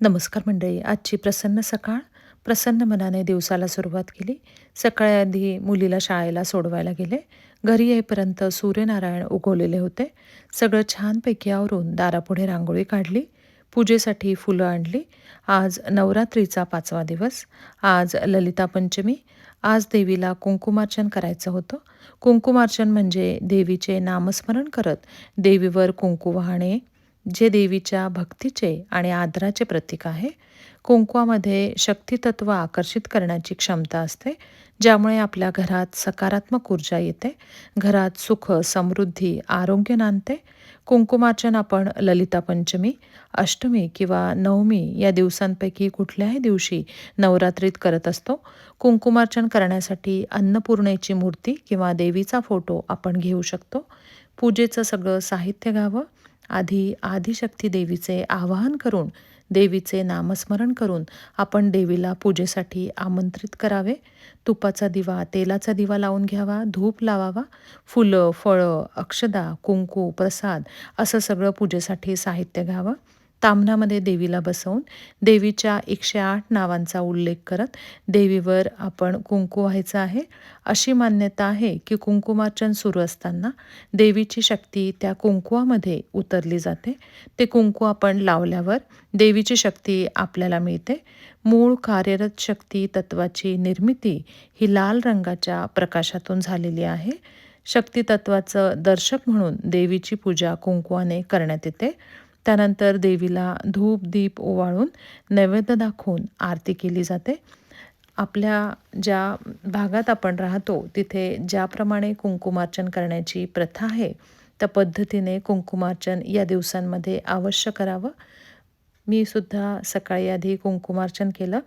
नमस्कार मंडळी आजची प्रसन्न सकाळ. प्रसन्न मनाने दिवसाला सुरुवात केली. सकाळी आधी मुलीला शाळेला सोडवायला गेले. घरी येईपर्यंत सूर्यनारायण उगवलेले होते. सगळं छानपैकी आवरून दारापुढे रांगोळी काढली. पूजेसाठी फुलं आणली. आज नवरात्रीचा पाचवा दिवस. आज ललिता पंचमी. आज देवीला कुंकुमार्चन करायचं होतं. कुंकुमार्चन म्हणजे देवीचे नामस्मरण करत देवीवर कुंकू वाहणे जे देवीच्या भक्तीचे आणि आदराचे प्रतीक आहे कुंकवामध्ये शक्तितत्व आकर्षित करण्याची क्षमता असते ज्यामुळे आपल्या घरात सकारात्मक ऊर्जा येते घरात सुख समृद्धी आरोग्य नांदते. कुंकुमार्चन आपण ललिता पंचमी अष्टमी किंवा नवमी या दिवसांपैकी कुठल्याही दिवशी नवरात्रीत करत असतो. कुंकुमार्चन करण्यासाठी अन्नपूर्णेची मूर्ती किंवा देवीचा फोटो आपण घेऊ शकतो. पूजेचं सगळं साहित्य घ्यावं आधी आदिशक्ती देवीचे आवाहन करून देवीचे नामस्मरण करून आपण देवीला पूजेसाठी आमंत्रित करावे. तुपाचा दिवा तेलाचा दिवा लावून घ्यावा धूप लावावा फुलं फळं अक्षदा कुंकू प्रसाद असं सगळं पूजेसाठी साहित्य घ्यावं. तामनामध्ये देवीला बसवून देवीच्या एकशे आठ नावांचा उल्लेख करत देवीवर आपण कुंकू व्हायचं आहे. अशी मान्यता आहे की कुंकुमार्चन सुरू असताना देवीची शक्ती त्या कुंकुवामध्ये उतरली जाते. ते कुंकू आपण लावल्यावर देवीची शक्ती आपल्याला मिळते. मूळ कार्यरत शक्ती तत्वाची निर्मिती ही लाल रंगाच्या प्रकाशातून झालेली आहे. शक्तितत्वाचं दर्शक म्हणून देवीची पूजा कुंकुवाने करण्यात येते. त्यानंतर देवीला धूप दीप ओवाळून नैवेद्य दाखवून आरती केली जाते. आपल्या ज्या भागात आपण राहतो तिथे ज्याप्रमाणे कुंकुमार्चन करण्याची प्रथा आहे त्या पद्धतीने कुंकुमार्चन या दिवसांमध्ये अवश्य करावं. मी सुद्धा सकाळी आधी कुंकुमार्चन केलं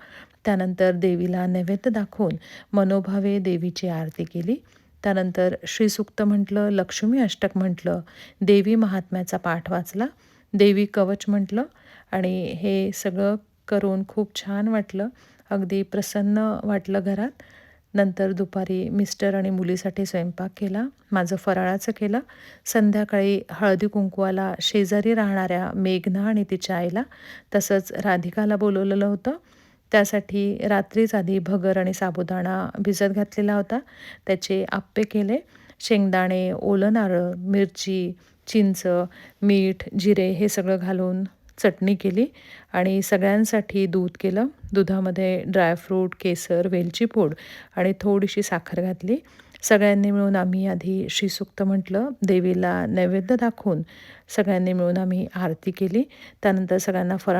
त्यानंतर देवीला नैवेद्य दाखवून मनोभावे देवीची आरती केली. त्यानंतर श्रीसुक्त म्हटलं लक्ष्मी अष्टक म्हटलं देवी महात्म्याचा पाठ वाचला. देवी कवच म्हटलं आणि हे सगळं करून खूप छान वाटलं. अगदी प्रसन्न वाटलं घरात. नंतर दुपारी मिस्टर आणि मुलीसाठी स्वयंपाक केला. माझं फराळाचं केलं. संध्याकाळी हळदी कुंकवाला शेजारी राहणाऱ्या मेघना आणि तिच्या आईला तसंच राधिकाला बोलवलेलं होतं. त्यासाठी रात्रीच आधी भगर आणि साबुदाणा भिजत घातलेला होता. त्याचे आप्पे केले. शेंगदाणे ओलं नारळ मिरची चिंच मीठ जिरे हे सगळं घालून चटणी केली आणि सगळ्यांसाठी दूध केलं. दुधामध्ये ड्रायफ्रूट केसर वेलची पूड आणि थोडीशी साखर घातली. सगळ्यांनी मिळून आम्ही आधी श्रीसुक्त म्हटलं. देवीला नैवेद्य दाखवून सगळ्यांनी मिळून आम्ही आरती केली. त्यानंतर सगळ्यांना फरा